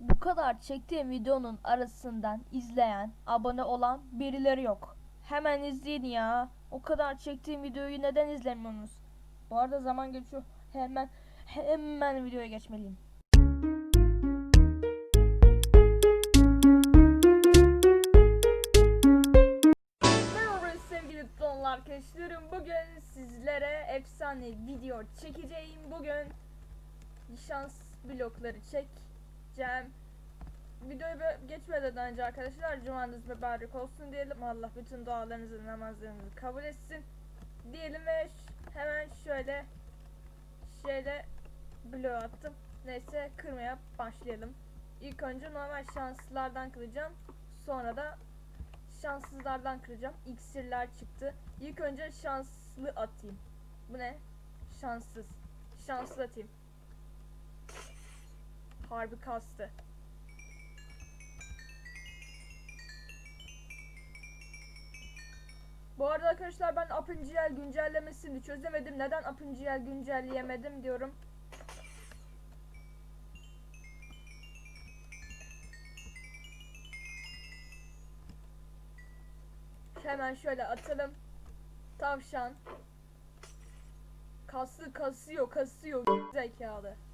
Bu kadar çektiğim videonun arasından izleyen, abone olan birileri yok. Hemen izleyin ya. O kadar çektiğim videoyu neden izlemiyorsunuz? Bu arada zaman geçiyor. Hemen hemen videoya geçmeliyim. Merhaba arkadaşlarım. Bugün sizlere efsane video çekeceğim. Bugün şans blokları çekeceğim. Videoyu geçmeden önce arkadaşlar cumanız mübarek olsun diyelim. Allah bütün dualarınızı namazlarınızı kabul etsin. Diyelim ve hemen şöyle şöyle blok attım. Neyse kırmaya başlayalım. İlk önce normal şanslılardan kıracağım. Sonra da şanssızlardan kıracağım. İksirler çıktı. İlk önce şanslı atayım. Bu ne? Şanssız. Şanslı atayım. Harbi kastı. Bu arada arkadaşlar ben Apple güncellemesini çözemedim. Neden Apple güncelleyemedim diyorum. Hemen şöyle atalım. Tavşan. Kaslı kasıyor kasıyor zekalı.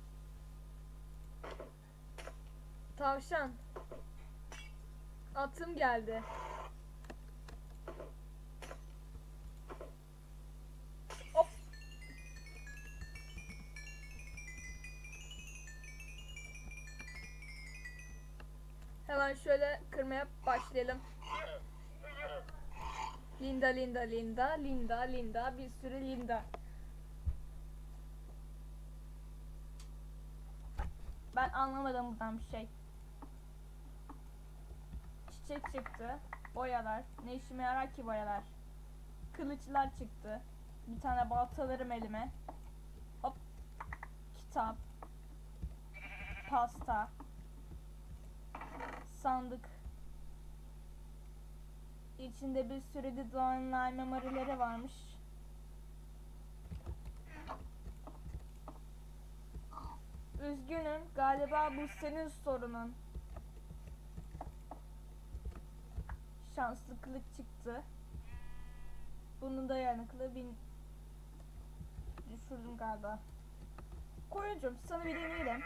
Tavşan. Atım geldi. Hop. Hemen şöyle kırmaya başlayalım. Linda Linda Linda Linda Linda bir sürü Linda. Anlamadım buradan bir şey. Çiçek çıktı. Boyalar. Ne işime yarar ki boyalar? Kılıçlar çıktı. Bir tane baltalarım elime. Hop. Kitap. Pasta. Sandık. İçinde bir sürü de doğanlar memorileri varmış. Üzgünüm. Galiba bu senin sorunun. Şanslı kılıç çıktı. Bunun dayanıklı bin düşürdüm galiba. Koyuncum sana bir deneyelim.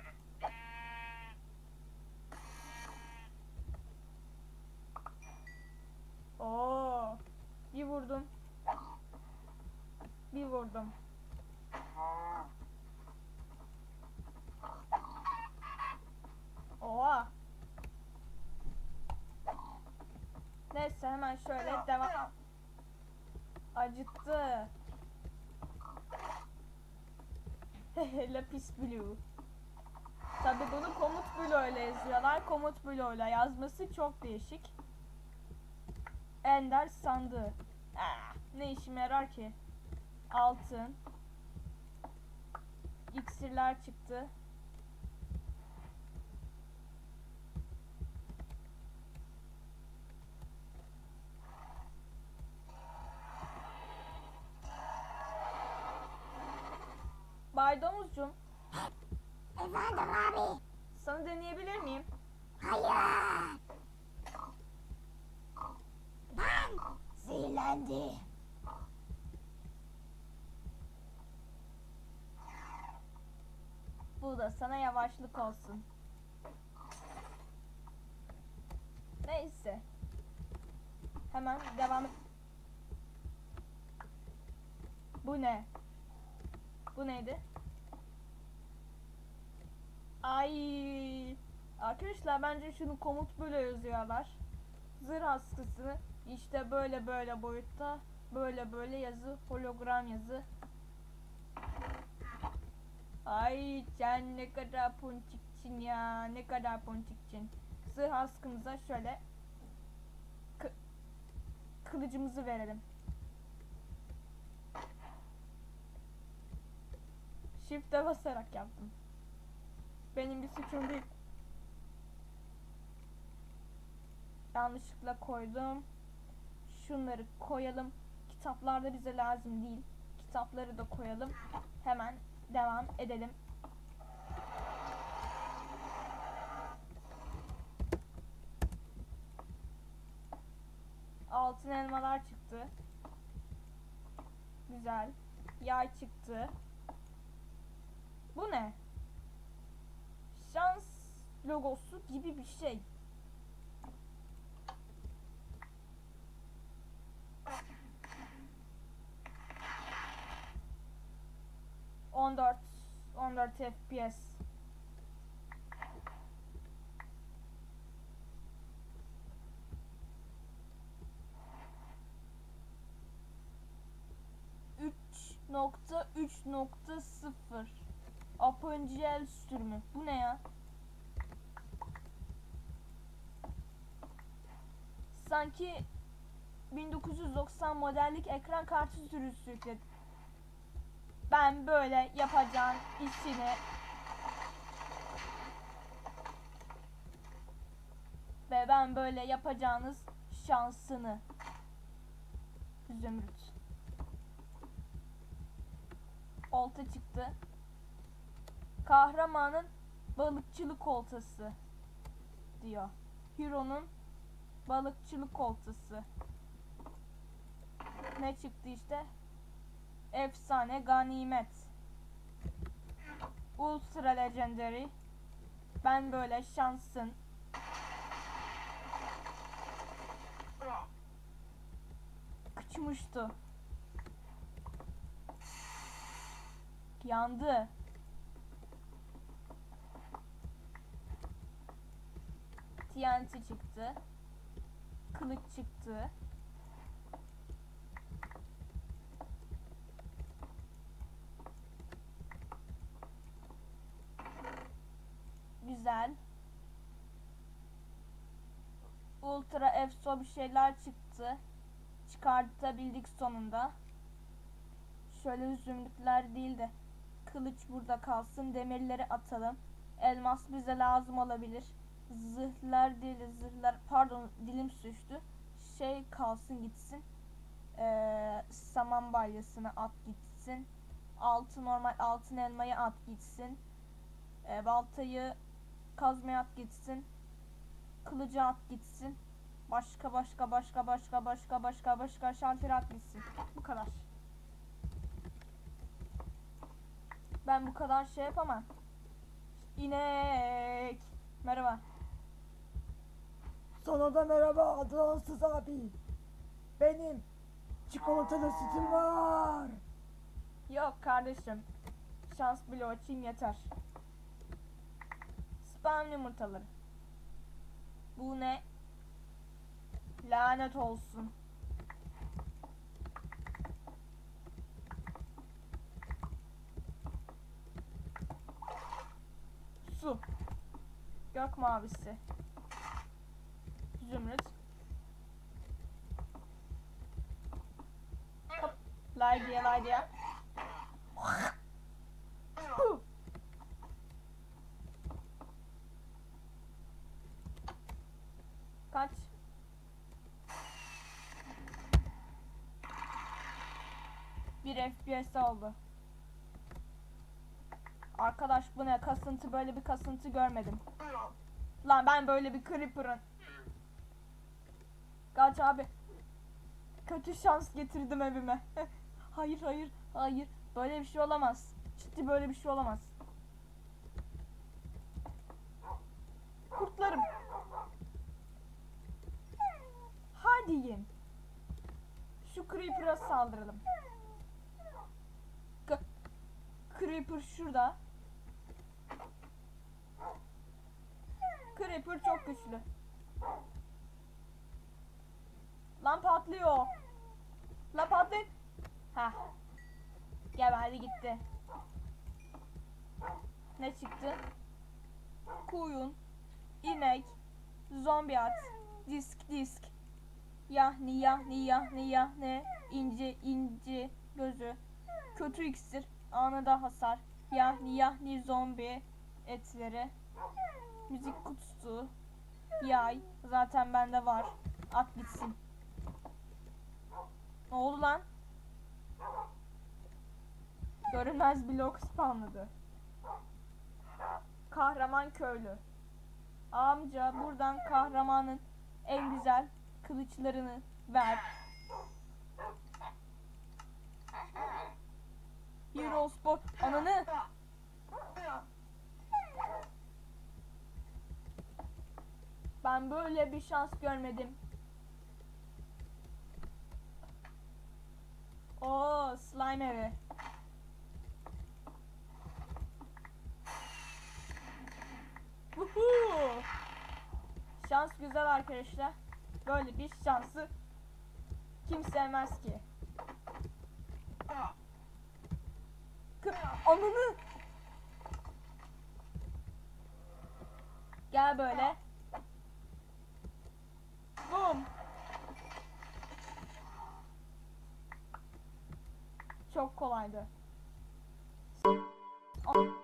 Oo. Bir vurdum. Bir vurdum. Oha. Neyse hemen şöyle devam. Acıttı. Lapis Blue. Tabi bunu komut bloğuyla yazıyorlar. Komut bloğuyla yazması çok değişik. Ender sandığı. Ah, ne işime yarar ki? Altın. İksirler çıktı. Bay Domuzcum, Efendim abi. sana deneyebilir miyim? Hayır. Ben zehirlendi. Bu da sana yavaşlık olsun. Neyse. Hemen devam et. Bu ne? Bu neydi? Ay. Arkadaşlar bence şunu komut böyle yazıyorlar. Zırh askısı işte böyle böyle boyutta böyle böyle yazı hologram yazı Ay sen ne kadar ponçikçin ya ne kadar ponçikçin. Zırh askımıza şöyle kı- kılıcımızı verelim. Shift'e basarak yaptım. Benim bir suçum değil. Yanlışlıkla koydum. Şunları koyalım. Kitaplar da bize lazım değil. Kitapları da koyalım. Hemen devam edelim. Altın elmalar çıktı. Güzel. Yay çıktı. Bu ne? Şans logosu gibi bir şey. On dört, on dört FPS. Üç nokta üç nokta sıfır. Apogel sürümü. Bu ne ya? Sanki 1990 modellik ekran kartı sürüsü yükledi. Ben böyle yapacağım işini ve ben böyle yapacağınız şansını Zümrüt olta çıktı. Kahramanın balıkçılık oltası diyor. Hero'nun balıkçılık oltası. Ne çıktı işte? Efsane ganimet. Ultra Legendary. Ben böyle şansın. Kıçmıştı. Yandı. TNT çıktı. Kılıç çıktı. Güzel. Ultra Efso bir şeyler çıktı. Çıkartabildik sonunda. Şöyle zümrütler değil de kılıç burada kalsın. Demirleri atalım. Elmas bize lazım olabilir. Zırhlar değil de zırhlar pardon dilim sürçtü. Şey kalsın gitsin. Ee, saman balyasını at gitsin. Altı normal altın elmayı at gitsin. Ee, baltayı kazmaya at gitsin. Kılıcı at gitsin. Başka başka başka başka başka başka başka şalter at gitsin. Bu kadar. Ben bu kadar şey yapamam. İnek. Merhaba. Sana da merhaba Adlansız abi. Benim çikolatalı sütüm var. Yok kardeşim. Şans bloğu açayım yeter. Spam yumurtaları. Bu ne? Lanet olsun. Su. Gök mavisi. Kaç? Bir FPS oldu. Arkadaş bu ne kasıntı böyle bir kasıntı görmedim. Lan ben böyle bir creeper'ın. Kaç abi. Kötü şans getirdim evime. hayır hayır hayır. Böyle bir şey olamaz. Ciddi böyle bir şey olamaz. Kurtlarım. Hadi yiyin. Şu Creeper'a saldıralım. K- Creeper şurada. Creeper çok güçlü. Lan patlıyor. Lan patlayın. Heh. Geberdi gitti. Ne çıktı? Koyun, inek, zombi at, disk disk, yahni yahni yahni yahni, inci inci gözü, kötü iksir, anında hasar, yahni yahni zombi etleri, müzik kutusu, yay, zaten bende var, at gitsin. Ne oldu lan? Görünmez blok spamladı. Kahraman köylü. Amca buradan kahramanın en güzel kılıçlarını Ver. Hero Sport. Ananı. Ben böyle bir şans görmedim. Oo, slime evi. Şans güzel arkadaşlar. Böyle bir şansı kim sevmez ki? Kı Ananı! Gel böyle. Boom. Çok kolaydı. As-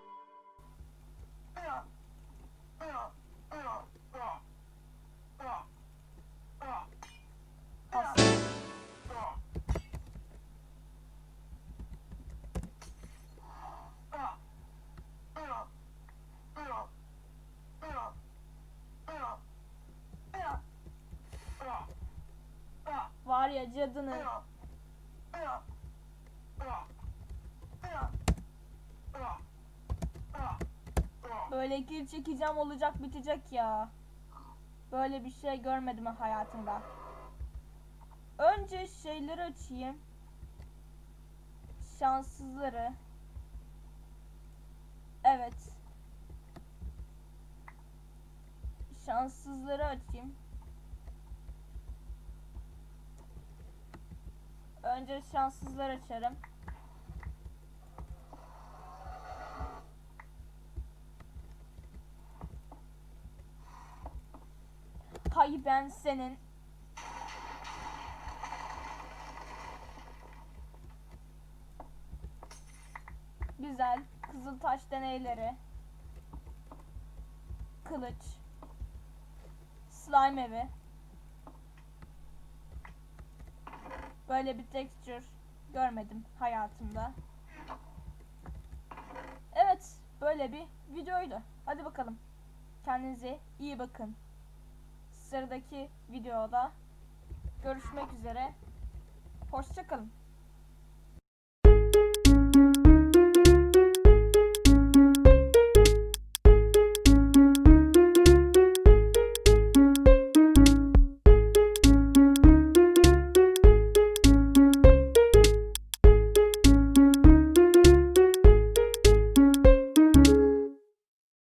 cadını. Böyle kill çekeceğim olacak bitecek ya. Böyle bir şey görmedim hayatımda. Önce şeyleri açayım. Şanssızları. Evet. Şanssızları açayım. Önce şanssızlar açarım. Hay ben senin. Güzel. Kızıltaş deneyleri. Kılıç. Slime evi. Böyle bir texture görmedim hayatımda. Evet, böyle bir videoydu. Hadi bakalım. Kendinize iyi bakın. Sıradaki videoda görüşmek üzere. Hoşçakalın.